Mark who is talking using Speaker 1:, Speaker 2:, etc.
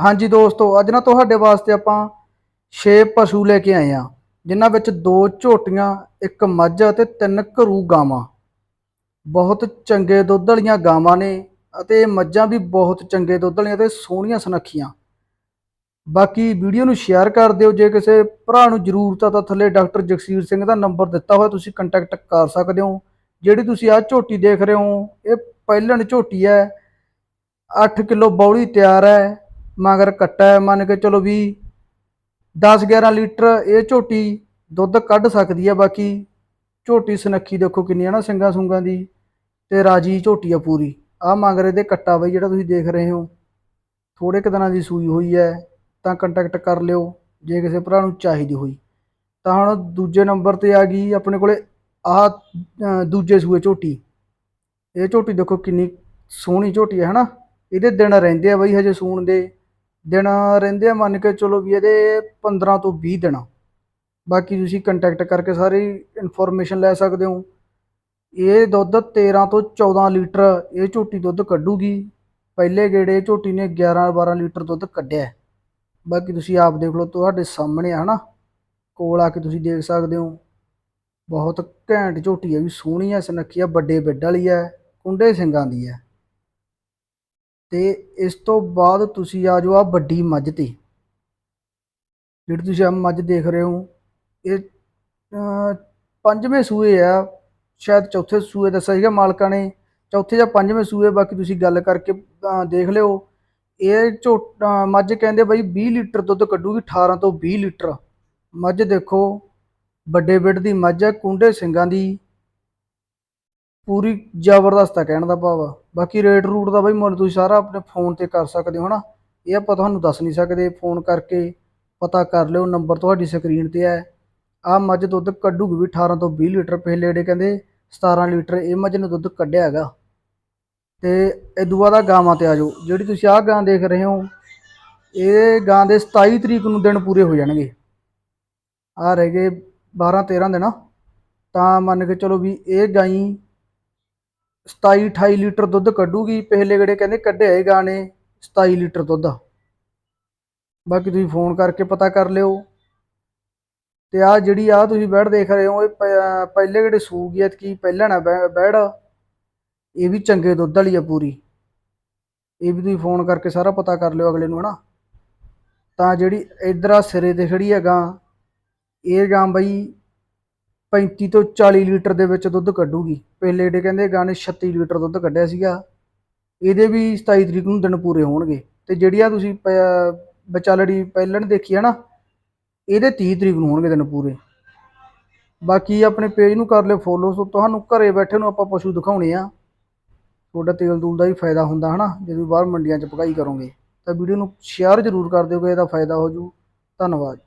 Speaker 1: ਹਾਂਜੀ ਦੋਸਤੋ, ਅੱਜ ਨਾ ਤੁਹਾਡੇ ਵਾਸਤੇ ਆਪਾਂ 6 ਪਸ਼ੂ ਲੈ ਕੇ ਆਏ ਆ ਜਿਨ੍ਹਾਂ ਵਿੱਚ ਦੋ ਝੋਟੀਆਂ, ਇੱਕ ਮੱਝ ਅਤੇ ਤਿੰਨ ਘਰੂ ਗਾਵਾਂ। ਬਹੁਤ ਚੰਗੇ ਦੁੱਧ ਵਾਲੀਆਂ ਗਾਵਾਂ ਨੇ ਅਤੇ ਇਹ ਮੱਝਾਂ ਵੀ ਬਹੁਤ ਚੰਗੇ ਦੁੱਧ ਵਾਲੀਆਂ ਤੇ ਸੋਹਣੀਆਂ ਸੁਨੱਖੀਆਂ। ਬਾਕੀ ਵੀਡੀਓ ਨੂੰ ਸ਼ੇਅਰ ਕਰ ਦਿਓ, ਜੇ ਕਿਸੇ ਭਰਾ ਨੂੰ ਜ਼ਰੂਰਤ ਆ ਤਾਂ ਥੱਲੇ ਡਾਕਟਰ ਜਗਸੀਰ ਸਿੰਘ ਦਾ ਨੰਬਰ ਦਿੱਤਾ ਹੋਇਆ, ਤੁਸੀਂ ਕੰਟੈਕਟ ਕਰ ਸਕਦੇ ਹੋ। ਜਿਹੜੀ ਤੁਸੀਂ ਆਹ ਝੋਟੀ ਦੇਖ ਰਹੇ ਹੋ, ਇਹ ਪਹਿਲਣ ਝੋਟੀ ਹੈ 8 ਕਿਲੋ ਬੌਲੀ ਤਿਆਰ ਹੈ ਮਗਰ ਕੱਟਾ ਹੈ, ਮੰਨ ਕੇ ਚਲੋ ਵੀ 10 11 ਲੀਟਰ ਇਹ ਝੋਟੀ ਦੁੱਧ ਕੱਢ ਸਕਦੀ ਹੈ ਬਾਕੀ। ਝੋਟੀ ਸਨੱਖੀ ਦੇਖੋ ਕਿੰਨੀ ਹੈ ਨਾ ਸਿੰਗਾ ਸੁੰਗਾਂ ਦੀ ਤੇ ਰਾਜੀ ਝੋਟੀ ਆ ਪੂਰੀ। ਆਹ ਮਗਰ ਇਹਦੇ ਕੱਟਾ ਬਈ ਜਿਹੜਾ ਤੁਸੀਂ ਦੇਖ ਰਹੇ ਹੋ। ਥੋੜੇ ਕੁ ਦਿਨਾਂ ਦੀ ਸੂਈ ਹੋਈ ਹੈ, ਤਾਂ ਕੰਟੈਕਟ ਕਰ ਲਿਓ, ਜੇ ਕਿਸੇ ਭਰਾ ਨੂੰ ਚਾਹੀਦੀ ਹੋਈ। ਤਾਂ ਹੁਣ ਦੂਜੇ ਨੰਬਰ ਤੇ ਆ ਗਈ ਆਪਣੇ ਕੋਲੇ ਆਹ ਦੂਜੇ ਸੂਏ ਝੋਟੀ। ਇਹ ਝੋਟੀ ਦੇਖੋ ਕਿੰਨੀ ਸੋਹਣੀ ਝੋਟੀ ਹੈ, ਹਨਾ? ਇਹਦੇ ਦਿਨ ਰਹਿੰਦੇ ਆ ਬਈ ਹਜੇ ਸੂਣ ਦੇ। ਦਿਨ ਰਹਿੰਦੇ ਆ ਮੰਨ ਕੇ ਚਲੋ ਵੀ ਇਹਦੇ 15 ਤੋਂ 20 ਦਿਨ। ਬਾਕੀ ਤੁਸੀਂ ਕੰਟੈਕਟ ਕਰਕੇ ਸਾਰੀ ਇਨਫੋਰਮੇਸ਼ਨ ਲੈ ਸਕਦੇ ਹੋ। ਇਹ ਦੁੱਧ 13 ਤੋਂ 14 ਲੀਟਰ, ਇਹ ਝੋਟੀ ਦੁੱਧ ਕੱਢੂਗੀ। ਪਹਿਲੇ ਗੇੜੇ ਝੋਟੀ ਨੇ 11 12 ਲੀਟਰ ਦੁੱਧ ਕੱਢਿਆ। ਬਾਕੀ ਤੁਸੀਂ ਆਪ ਦੇਖ ਲਓ, ਤੁਹਾਡੇ ਸਾਹਮਣੇ ਆ, ਹਨਾ? ਕੋਲ ਆ ਕੇ ਤੁਸੀਂ ਦੇਖ ਸਕਦੇ ਹੋ। ਬਹੁਤ ਘੈਂਟ ਝੋਟੀ ਹੈ ਵੀ ਸੋਹਣੀ ਹੈ ਸੁਨੱਖੀ ਹੈ ਵੱਡੇ ਬਿੱਡ ਵਾਲੀ ਹੈ ਕੁੰਡੇ ਸਿੰਘਾਂ ਦੀ ਹੈ ਤੇ ਇਸ ਤੋਂ ਬਾਅਦ ਤੁਸੀਂ ਆ ਜਾਓ ਆ ਵੱਡੀ ਮੱਝ ਤੇ। ਜਿਹੜੀ ਤੁਸੀਂ ਆ ਮੱਝ ਦੇਖ ਰਹੇ ਹੋ, ਇਹ ਪੰਜਵੇਂ ਸੂਏ ਆ। ਸ਼ਾਇਦ ਚੌਥੇ ਸੂਏ ਦੱਸਿਆ ਸੀਗਾ ਮਾਲਕਾਂ ਨੇ। ਚੌਥੇ ਜਾਂ ਪੰਜਵੇਂ ਸੂਏ, ਬਾਕੀ ਤੁਸੀਂ ਗੱਲ ਕਰਕੇ ਦੇਖ ਲਿਓ। ਇਹ ਝੋਟ ਮੱਝ ਕਹਿੰਦੇ ਬਈ 20 ਲੀਟਰ ਦੁੱਧ ਕੱਢੂਗੀ 18 ਤੋਂ 20 ਲੀਟਰ। ਮੱਝ ਦੇਖੋ, ਵੱਡੇ ਬਿੱਡ ਦੀ ਮੱਝ ਹੈ ਕੁੰਡੇ ਸਿੰਘਾਂ ਦੀ। ਪੂਰੀ ਜ਼ਬਰਦਸਤ ਹੈ ਕਹਿਣ ਦਾ ਭਾਵ ਆ। ਬਾਕੀ ਰੇਟ ਰੂਟ ਦਾ ਬਈ ਮੁੱਲ ਤੁਸੀਂ ਸਾਰਾ ਆਪਣੇ ਫੋਨ ਤੇ ਕਰ ਸਕਦੇ ਹੋ ਹਨਾ। ਇਹ ਆਪਾਂ ਤੁਹਾਨੂੰ ਦੱਸ ਨਹੀਂ ਸਕਦੇ ਫੋਨ ਕਰਕੇ ਪਤਾ ਕਰ ਲਿਓ ਨੰਬਰ ਤੁਹਾਡੀ ਸਕਰੀਨ ਤੇ ਹੈ ਆਹ ਮੱਝ ਦੁੱਧ ਕੱਢੂਗੀ ਵੀ 18 ਤੋਂ 20 ਲੀਟਰ ਪਹਿਲੇ ਜਿਹੜੇ ਕਹਿੰਦੇ 17 ਲੀਟਰ, ਇਹ ਮੱਝ ਨੇ ਦੁੱਧ ਕੱਢਿਆ ਹੈਗਾ। ਤੇ ਇਹ ਦੂਆ ਦਾ ਗਾਵਾਂ ਤੇ ਆ ਜਾਓ। ਜਿਹੜੀ ਤੁਸੀਂ ਆਹ ਗਾਂ ਦੇਖ ਰਹੇ ਹੋ, ਇਹ ਗਾਂ ਦੇ 27 ਤਰੀਕ ਨੂੰ ਦਿਨ ਪੂਰੇ ਹੋ ਜਾਣਗੇ। ਆ ਰਹਿ ਗਏ 12 13 ਦਿਨ। ਤਾਂ ਮੰਨ ਕੇ ਚਲੋ ਵੀ ਇਹ ਗਾਈ 27 28 ਲੀਟਰ ਦੁੱਧ ਕੱਢੂਗੀ ਪਹਿਲੇ ਗੜੇ ਕਹਿੰਦੇ ਕੱਢਿਆ ਇਹ ਗਾਂ ਨੇ 27 ਲੀਟਰ ਦੁੱਧ ਬਾਕੀ ਤੁਸੀਂ ਫੋਨ ਕਰਕੇ ਪਤਾ ਕਰ ਲਿਓ। ਤੇ ਆ ਜਿਹੜੀ ਆ ਤੁਸੀਂ ਬੈੜ ਦੇਖ ਰਹੇ ਹੋ, ਇਹ ਪਹਿਲੇ ਗੜੇ ਸੂਗੀ ਕੀ ਪਹਿਲਾਂ ਨਾ ਬੈੜ ਇਹ ਵੀ ਚੰਗੇ ਦੁੱਧ ਵਾਲੀ ਆ ਪੂਰੀ। ਇਹ ਵੀ ਤੁਸੀਂ ਫੋਨ ਕਰਕੇ ਸਾਰਾ ਪਤਾ ਕਰ ਲਿਓ ਅਗਲੇ ਨੂੰ, ਹਨਾ। ਤਾਂ ਜਿਹੜੀ ਇਧਰ ਆ ਸਿਰੇ ਤੇ ਖੜੀ ਹੈ ਗਾਂ ਇਹ ਗਾਂ ਬਈ 35 ਤੋਂ 40 ਲੀਟਰ ਦੇ ਵਿੱਚ ਦੁੱਧ ਕੱਢੂਗੀ। ਪਹਿਲੇ ਜਿਹੜੇ ਕਹਿੰਦੇ ਗਾਂ ਨੇ 36 ਲੀਟਰ ਦੁੱਧ ਕੱਢਿਆ ਸੀਗਾ। ਇਹਦੇ ਵੀ 27 ਤਰੀਕ ਨੂੰ ਦਿਨ ਪੂਰੇ ਹੋਣਗੇ। ਤੇ ਜਿਹੜੀ ਆ ਤੁਸੀਂ ਪ- ਵਿਚਾਲੜੀ ਪਹਿਲਣ ਦੇਖੀ ਹੈ ਨਾ, ਇਹਦੇ 30 ਤਰੀਕ ਨੂੰ ਹੋਣਗੇ ਦਿਨ ਪੂਰੇ। ਬਾਕੀ ਆਪਣੇ ਪੇਜ ਨੂੰ ਕਰ ਲਿਓ ਫੋਲੋ ਸੋ ਤੁਹਾਨੂੰ ਘਰੇ ਬੈਠੇ ਨੂੰ ਆਪਾਂ ਪਸ਼ੂ ਦਿਖਾਉਣੇ ਆ। ਤੁਹਾਡਾ ਤੇਲ ਤੂਲ ਦਾ ਵੀ ਫਾਇਦਾ ਹੁੰਦਾ ਹਨਾ ਜਦੋਂ ਬਾਹਰ ਮੰਡੀਆਂ 'ਚ ਪਕਾਈ ਕਰੋਗੇ। ਤਾਂ ਵੀਡੀਓ ਨੂੰ ਸ਼ੇਅਰ ਜ਼ਰੂਰ ਕਰ ਦਿਓਗੇ ਇਹਦਾ ਫਾਇਦਾ ਹੋ ਜੂ। ਧੰਨਵਾਦ।